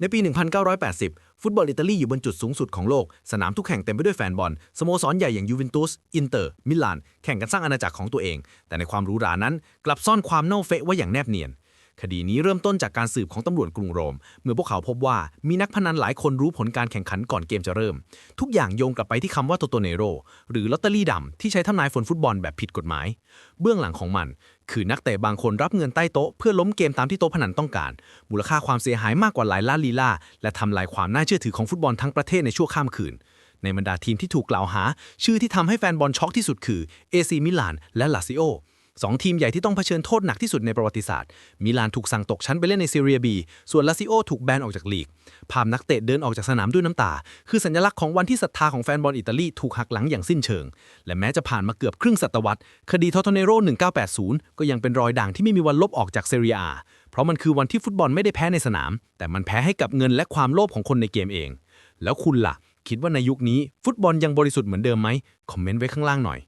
ในปี 1980 ฟุตบอลอิตาลีอยู่บนจุดสูงสุดของโลก สนามทุกแห่งเต็มไปด้วยแฟนบอล สโมสรใหญ่อย่างยูเวนตุส อินเตอร์ มิลาน แข่งกันสร้างอาณาจักรของตัวเอง แต่ในความหรูหรานั้น กลับซ่อนความเน่าเฟะไว้อย่างแนบเนียน คดีนี้เริ่มต้นจากการสืบของตำรวจกรุงโรม เมื่อพวกเขาพบว่ามีนักพนันหลายคนรู้ผลการแข่งขันก่อนเกมจะเริ่ม ทุกอย่างโยงกลับไปที่คำว่าโตโตเนโรหรือลอตเตอรี่ดำที่ใช้ทำนายผลฟุตบอลแบบผิดกฎหมาย เบื้องหลังของมัน คือนักเตะบางคนรับเงินใต้โต๊ะเพื่อล้มเกมตามที่โต๊ะพนันต้องการ มูลค่าความเสียหายมากกว่าหลายล้านลีลาและทำลายความน่าเชื่อถือของฟุตบอลทั้งประเทศในชั่วข้ามคืนในบรรดาทีมที่ถูกกล่าวหา ชื่อที่ทำให้แฟนบอลช็อกที่สุดคือเอซีมิลานและลาซิโอ สองทีมใหญ่ที่ต้องเผชิญโทษหนักที่สุดในประวัติศาสตร์ มิลานถูกสั่งตกชั้นไปเล่นในซีเรียบี ส่วนลาซิโอถูกแบนออกจากลีก ภาพนักเตะเดินออกจากสนามด้วยน้ำตา คือสัญลักษณ์ของวันที่ศรัทธาของแฟนบอลอิตาลีถูกหักหลังอย่างสิ้นเชิง และแม้จะผ่านมาเกือบครึ่งศตวรรษ คดีทอตโตเนโร1980 ก็ยังเป็นรอยด่างที่ไม่มีวันลบออกจากเซเรียอาเพราะมันคือวันที่ฟุตบอลไม่ได้แพ้ในสนาม แต่มันแพ้ให้กับเงินและความโลภของคนในเกมเอง แล้วคุณล่ะ คิดว่าในยุคนี้ ฟุตบอลยังบริสุทธิ์เหมือนเดิมไหมคอมเมนต์ไว้ข้างล่างหน่อย